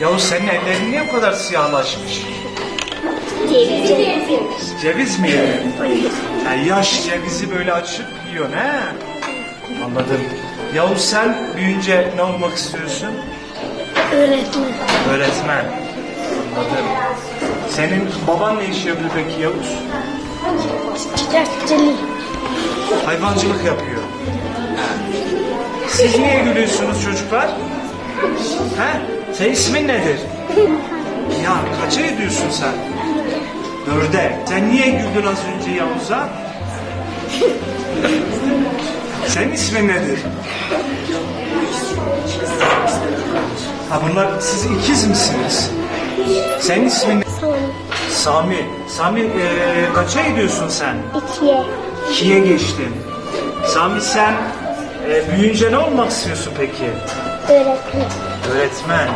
Yavuz senin ellerin niye o kadar siyahlaşmış? Ceviz. Ceviz mi yedin? Ha, yaş cevizi böyle açıp yiyorsun he? Anladım. Yavuz sen büyüyünce ne olmak istiyorsun? Öğretmen. Öğretmen. Anladım. Senin baban ne iş yapıyor peki Yavuz? Çiçekçilik. Hayvancılık yapıyor. Siz niye gülüyorsunuz çocuklar? He? Senin ismin nedir? Ya kaça ediyorsun sen? Dörde. Sen niye güldün az önce Yavuz'a? Senin ismin nedir? Ha bunlar siz ikiz misiniz? Senin ismin ne? Sami. Sami eee, kaça gidiyorsun sen? İkiye. İkiye geçtin. Sami sen e, büyüyünce ne olmak istiyorsun peki? Öğretmen. Öğretmen.